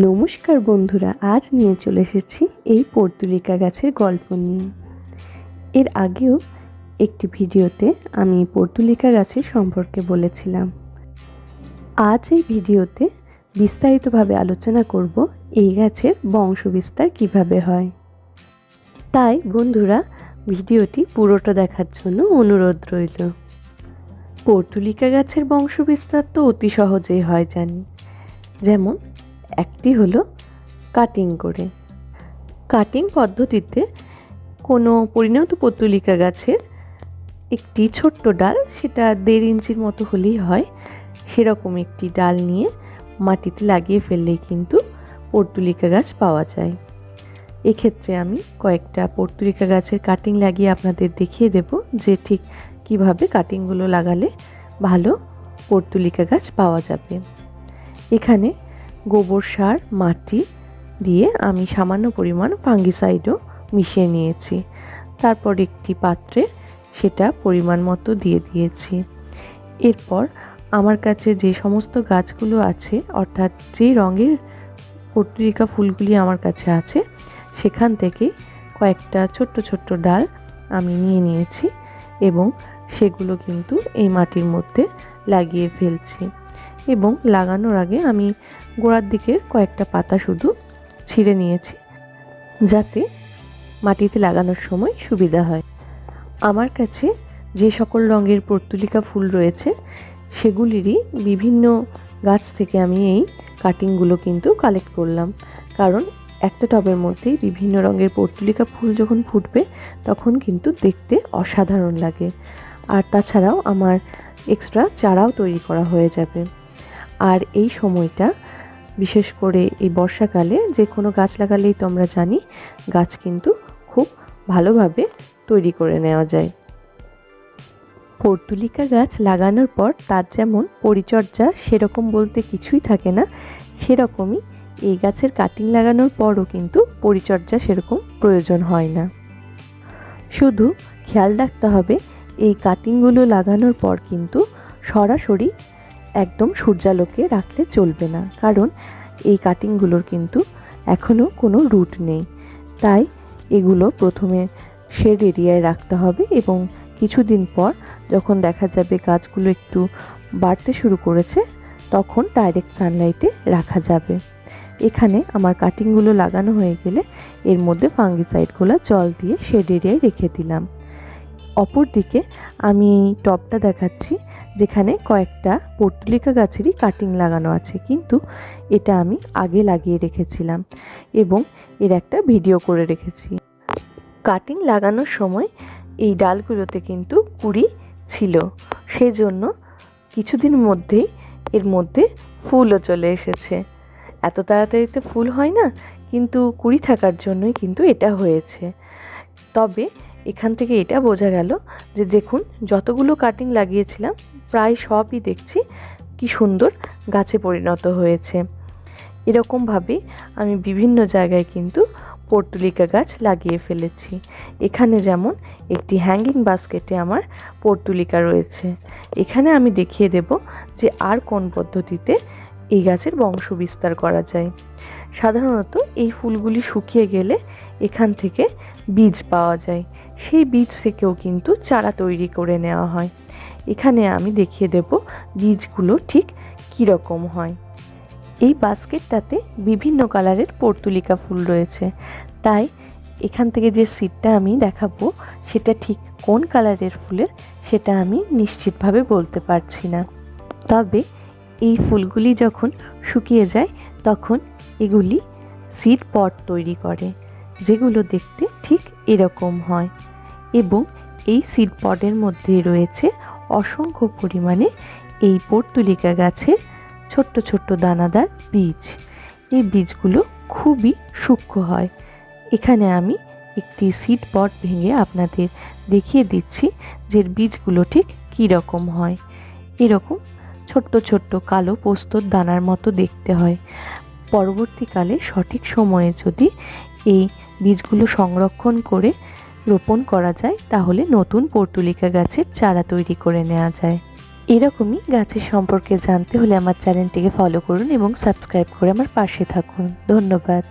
নমস্কার বন্ধুরা, আজ নিয়ে চলে এসেছি এই পর্তুলিকা গাছের গল্প নিয়ে। এর আগেও একটি ভিডিওতে আমি পর্তুলিকা গাছের সম্পর্কে বলেছিলাম। আজ এই ভিডিওতে বিস্তারিতভাবে আলোচনা করব এই গাছের বংশবিস্তার কীভাবে হয়। তাই বন্ধুরা, ভিডিওটি পুরোটা দেখার জন্য অনুরোধ রইল। পর্তুলিকা গাছের বংশবিস্তার তো অতি সহজেই হয় জানি। যেমন একটি হলো কাটিং করে। কাটিং পদ্ধতিতে কোনো পরিণত পত্তলিকা গাছের একটি ছোট্ট ডাল, সেটা দেড় ইঞ্চির মতো হলেই হয়, সেরকম একটি ডাল নিয়ে মাটিতে লাগিয়ে ফেললেই কিন্তু পর্তুলিকা গাছ পাওয়া যায়। এক্ষেত্রে আমি কয়েকটা পর্তুলিকা গাছের কাটিং লাগিয়ে আপনাদের দেখিয়ে দেব যে ঠিক কীভাবে কাটিংগুলো লাগালে ভালো পর্তুলিকা গাছ পাওয়া যাবে। এখানে গোবর সার, মাটি দিয়ে আমি সামান্য পরিমাণ ফাঙ্গিসাইডও মিশিয়ে নিয়েছি। তারপর একটি পাত্রে সেটা পরিমাণ মতো দিয়ে দিয়েছি। এরপর আমার কাছে যে সমস্ত গাছগুলো আছে, অর্থাৎ যে রঙের পর্তুলিকা ফুলগুলি আমার কাছে আছে, সেখান থেকে কয়েকটা ছোট্ট ছোট্ট ডাল আমি নিয়ে নিয়েছি এবং সেগুলো কিন্তু এই মাটির মধ্যে লাগিয়ে ফেলছি। এবং লাগানোর আগে আমি গোড়ার দিকের কয়েকটা পাতা শুধু ছিঁড়ে নিয়েছি, যাতে মাটিতে লাগানোর সময় সুবিধা হয়। আমার কাছে যে সকল রঙের পর্তুলিকা ফুল রয়েছে, সেগুলিরই বিভিন্ন গাছ থেকে আমি এই কাটিংগুলো কিন্তু কালেক্ট করলাম। কারণ একটা টবের মধ্যেই বিভিন্ন রঙের পর্তুলিকা ফুল যখন ফুটবে, তখন কিন্তু দেখতে অসাধারণ লাগে। আর তাছাড়াও আমার এক্সট্রা চারাও তৈরি করা হয়ে যাবে। আর এই সময়টা বিশেষ করে এই বর্ষাকালে যে কোনো গাছ লাগালেই তো আমরা জানি গাছ কিন্তু খুব ভালোভাবে তৈরি করে নেওয়া যায়। পর্তুলিকা গাছ লাগানোর পর তার যেমন পরিচর্যা সেরকম বলতে কিছুই থাকে না, সেরকমই এই গাছের কাটিং লাগানোর পরও কিন্তু পরিচর্যা সেরকম প্রয়োজন হয় না। শুধু খেয়াল রাখতে হবে, এই কাটিংগুলো লাগানোর পর কিন্তু সরাসরি একদম সূর্যালোকে রাখলে চলবে না। কারণ এই কাটিংগুলোর কিন্তু এখনও কোনো রুট নেই। তাই এগুলো প্রথমে শেড এরিয়ায় রাখতে হবে এবং কিছুদিন পর যখন দেখা যাবে গাছগুলো একটু বাড়তে শুরু করেছে, তখন ডাইরেক্ট সানলাইটে রাখা যাবে। এখানে আমার কাটিংগুলো লাগানো হয়ে গেলে এর মধ্যে ফাঙ্গিসাইডগুলো জল দিয়ে শেড এরিয়ায় রেখে দিলাম। অপরদিকে আমি এই টবটা দেখাচ্ছি। যেখানে কয়েকটা পর্তুলিকা গাছেরই কাটিং লাগানো আছে। কিন্তু এটা আমি আগে লাগিয়ে রেখেছিলাম এবং এর একটা ভিডিও করে রেখেছি। কাটিং লাগানোর সময় এই ডালগুলোতে কিন্তু কুড়ি ছিল। সেজন্য কিছুদিন মধ্যেই এর মধ্যে ফুলও চলে এসেছে। এত তাড়াতাড়িতে ফুল হয় না, কিন্তু কুড়ি থাকার জন্যই কিন্তু এটা হয়েছে। তবে এখান থেকে এটা বোঝা গেল যে দেখুন, যতগুলো কাটিং লাগিয়েছিলাম প্রায় সবই দেখছি কি সুন্দর গাছে পরিণত হয়েছে। এরকমভাবে আমি বিভিন্ন জায়গায় কিন্তু পর্তুলিকা গাছ লাগিয়ে ফেলেছি। এখানে যেমন একটি হ্যাঙ্গিং বাস্কেটে আমার পর্তুলিকা রয়েছে। এখানে আমি দেখিয়ে দেব যে আর কোন পদ্ধতিতে এই গাছের বংশ বিস্তার করা যায়। সাধারণত এই ফুলগুলি শুকিয়ে গেলে এখান থেকে বীজ পাওয়া যায়। সেই বীজ থেকেও কিন্তু চারা তৈরি করে নেওয়া হয়। এখানে আমি দেখিয়ে দেব বীজগুলো ঠিক কীরকম হয়। এই বাস্কেটটাতে বিভিন্ন কালারের পর্তুলিকা ফুল রয়েছে। তাই এখান থেকে যে সিটটা আমি দেখাবো, সেটা ঠিক কোন কালারের ফুলের, সেটা আমি নিশ্চিতভাবে বলতে পারছি না। তবে এই ফুলগুলি যখন শুকিয়ে যায় তখন এগুলি সিড পট তৈরি করে, যেগুলো দেখতে ঠিক এরকম হয় এবং এই সিড পটের মধ্যে রয়েছে অসংখ্য পরিমাণে এই পর্তুলিকা গাছের ছোট্ট ছোট্ট দানাদার বীজ। এই বীজগুলো খুবই সূক্ষ্ম হয়। এখানে আমি একটি সিড পট ভেঙে আপনাদের দেখিয়ে দিচ্ছি যে বীজগুলো ঠিক কী রকম হয়। এরকম ছোট্ট ছোট্ট কালো পোস্তর দানার মতো দেখতে হয়। পরবর্তীকালে সঠিক সময়ে যদি এই বীজগুলো সংরক্ষণ করে রোপণ করা যায়, তাহলে নতুন পর্তুলিকা গাছের চারা তৈরি করে নেওয়া যায়। এরকমই গাছের সম্পর্কে জানতে হলে আমার চ্যানেলটিকে ফলো করুন এবং সাবস্ক্রাইব করে আমার পাশে থাকুন। ধন্যবাদ।